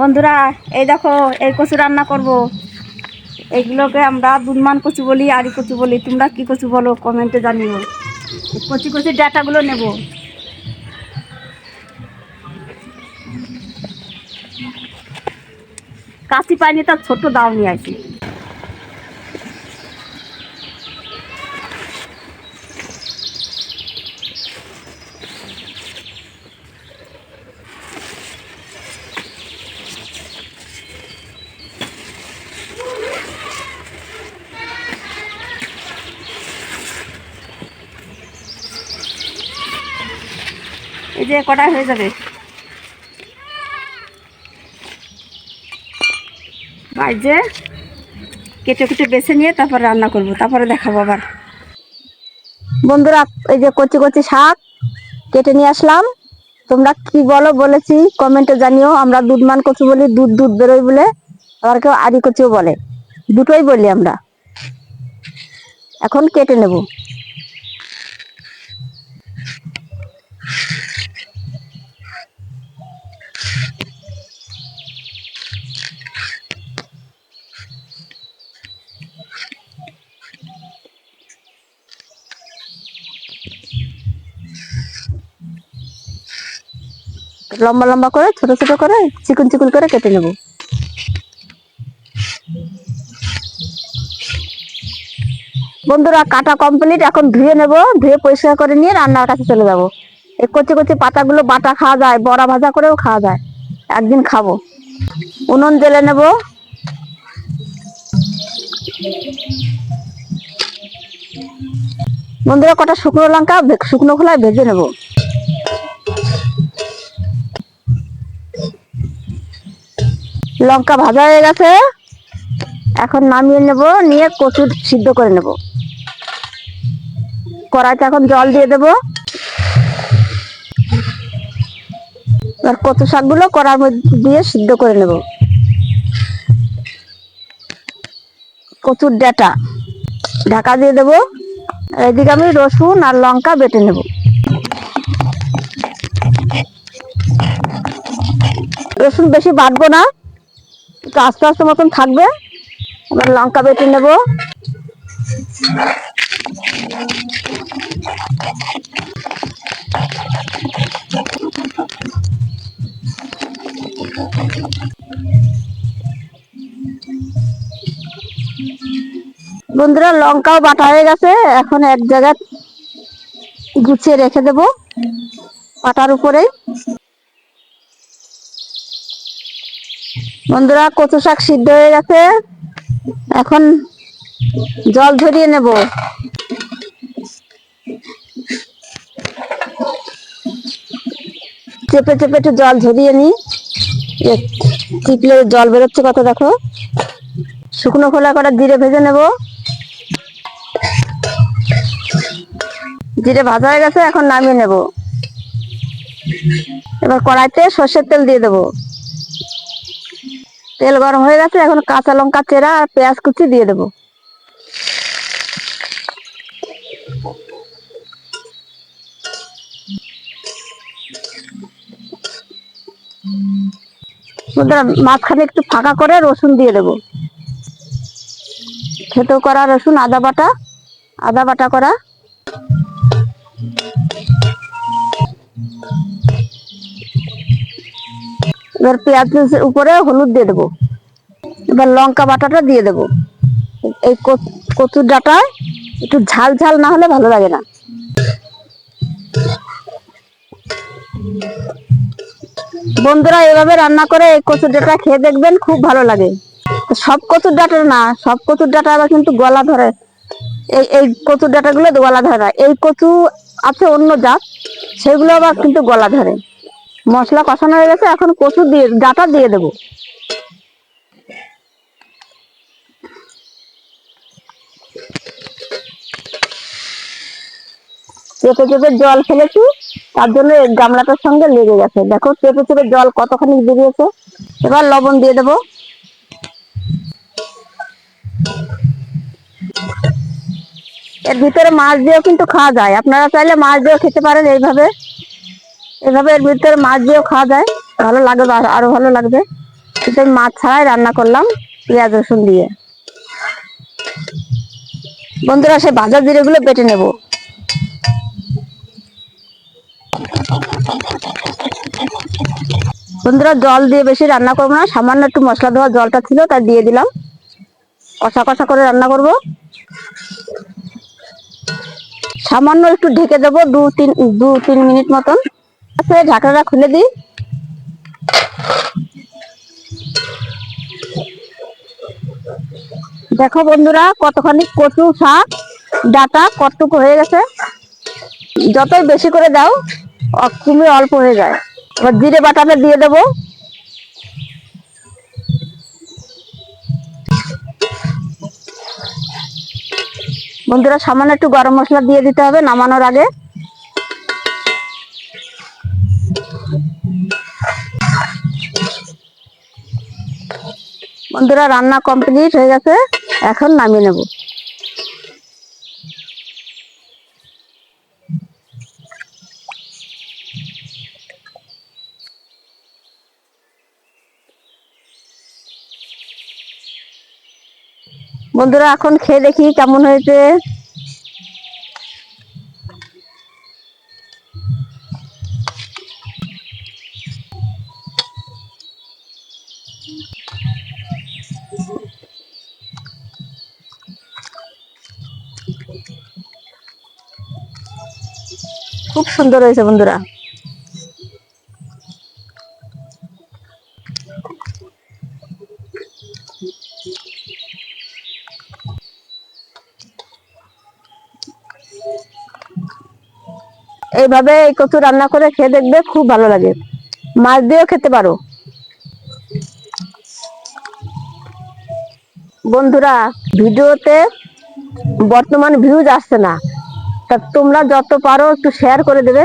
বন্ধুরা, এই দেখো, এই কচু রান্না করব। এইগুলোকে আমরা দুধমান কচু বলি আরি কচু বলি। তোমরা কি কচু বলো কমেন্টে জানিও। কচি কচি ডাটাগুলো নেব। কাশি পাইনি, তার ছোট দাও নিয়ে আসি এই যে কটা হয়ে যাবে? যে কেটে কেটে বেছে নিয়ে তারপর রান্না করব, তারপরে দেখাবো আবার। বন্ধুরা, এই যে কচি কচি শাক কেটে নিয়ে আসলাম। তোমরা কি বলো বলেছি, কমেন্টে জানিও। আমরা দুধমান কচু বলি, দুধ দুধ বেরোয় বলে। আবার কেউ আদি কচুও বলে। দুটোই বলি আমরা। এখন কেটে নেব। লম্বা লম্বা করে, ছোট ছোট করে, চিকুন চিকুন করে কেটে নেব। বন্ধুরা, কাটা কমপ্লিট এখন ধুয়ে নেব, ধুয়ে পরিষ্কার করে নিয়ে রান্নার কাছে চলে যাব। এই কচি কচি পাতাগুলো বাটা খাওয়া যায়, বড়া ভাজা করেও খাওয়া যায়। একদিন খাব। উনুন জেলে নেব। বন্ধুরা, কটা শুকনো লঙ্কা, শুকনো খোলায় ভেজে নেব। লঙ্কা ভাজা হয়ে গেছে। এখন নামিয়ে নেব, নিয়ে কচু সিদ্ধ করে নেব। কড়াইতে এখন জল দিয়ে দেব। এবার কচু শাকগুলো কড়ার মধ্যে দিয়ে সিদ্ধ করে নেব। কচুর ডাটা ঢাকা দিয়ে দেব। এদিকে আমি রসুন আর লঙ্কা বেটে নেব। রসুন বেশি বাটবো না। একটু আস্তে আস্তে মতন থাকবে। এবার লঙ্কা বেটে নেব। বন্ধুরা, লঙ্কাও বাটা হয়ে গেছে। এখন এক জায়গায় গুছিয়ে রেখে দেব পাটার উপরেই। বন্ধুরা কচু শাক সিদ্ধ হয়ে গেছে। এখন জল ঝরিয়ে নেব। চেপে চেপে একটু জল ঝরিয়ে নি এ, চিপলে জল বেরোচ্ছে কত দেখো। শুকনো খোলা করে জিরে ভেজে নেব। জিরে ভাজা হয়ে গেছে এখন নামিয়ে নেব। এবার কড়াইতে সর্ষের তেল দিয়ে দেবো। তেল গরম হয়ে গেছে, এখন কাঁচা লঙ্কা, চেরা আর পেঁয়াজ কুচি দিয়ে দেবো। মাঝখানে একটু ফাঁকা করে রসুন দিয়ে দেবো। থেতো করা রসুন, আদা বাটা আদা বাটা করা। এবার পেঁয়াজের উপরে হলুদ দিয়ে দেবো। এবার লঙ্কা বাটাটা দিয়ে দেবো। এই কচ- কচুর ডাটায় একটু ঝাল ঝাল না হলে ভালো লাগে না। বন্ধুরা এভাবে রান্না করে এই কচুর ডাটা খেয়ে দেখবেন খুব ভালো লাগে। সব কচুর ডাটা না, সব কচুর ডাটা আবার কিন্তু গলা ধরে। এই এই কচুর ডাটা গুলো ধরে এই কচু আছে অন্য জাত, সেগুলো আবার কিন্তু গলা ধরে। মশলা কষানো হয়ে গেছে, এখন কচু দিয়ে, ডাটা দিয়ে দেবো। চেপে চেপে জল ফেলেছি, তার জন্য গামলাটার সঙ্গে লেগে গেছে। দেখো, চেপে চেপে জল কতখানি বেরিয়েছে। এবার লবণ দিয়ে দেবো। এর ভিতরে মাছ দিয়েও কিন্তু খাওয়া যায়। আপনারা চাইলে মাছ দিয়েও খেতে পারেন এইভাবে। এভাবে এর ভিতরে মাছ দিয়েও খাওয়া যায়। ভালো লাগবে আরও ভালো লাগবে। কিন্তু মাছ ছাড়াই রান্না করলাম পেঁয়াজ, রসুন দিয়ে। বন্ধুরা সে ভাজা জিরেগুলো বেটে নেব। বন্ধুরা, জল দিয়ে বেশি রান্না করব না। সামান্য একটু মশলা দেওয়া জলটা ছিল, তাই দিয়ে দিলাম। কষা কষা করে রান্না করব। সামান্য একটু ঢেকে দেবো, দু, তিন দু, তিন মিনিট মতন। ঢাকনাটা খুলে দিই। দেখো বন্ধুরা, কতখানি কচু শাক, ডাটা কতটুকু হয়ে গেছে। যতই বেশি করে দাও তুমি অল্প হয়ে যায়। এবার জিরে বাটাটা দিয়ে দেবো। বন্ধুরা, সামান্য একটু গরম মশলা দিয়ে দিতে হবে নামানোর আগে। বন্ধুরা রান্না কমপ্লিট হয়ে গেছে। এখন নামিয়ে নেব। বন্ধুরা এখন খেয়ে দেখি কেমন হয়েছে। খুব সুন্দর হয়েছে বন্ধুরা। এইভাবে এই কচু রান্না করে খেয়ে দেখবে খুব ভালো লাগে। মাছ দিয়েও খেতে পারো। বন্ধুরা, ভিডিওতে বর্তমান ভিউজ আসছে না। তা তোমরা যত পারো একটু শেয়ার করে দেবে।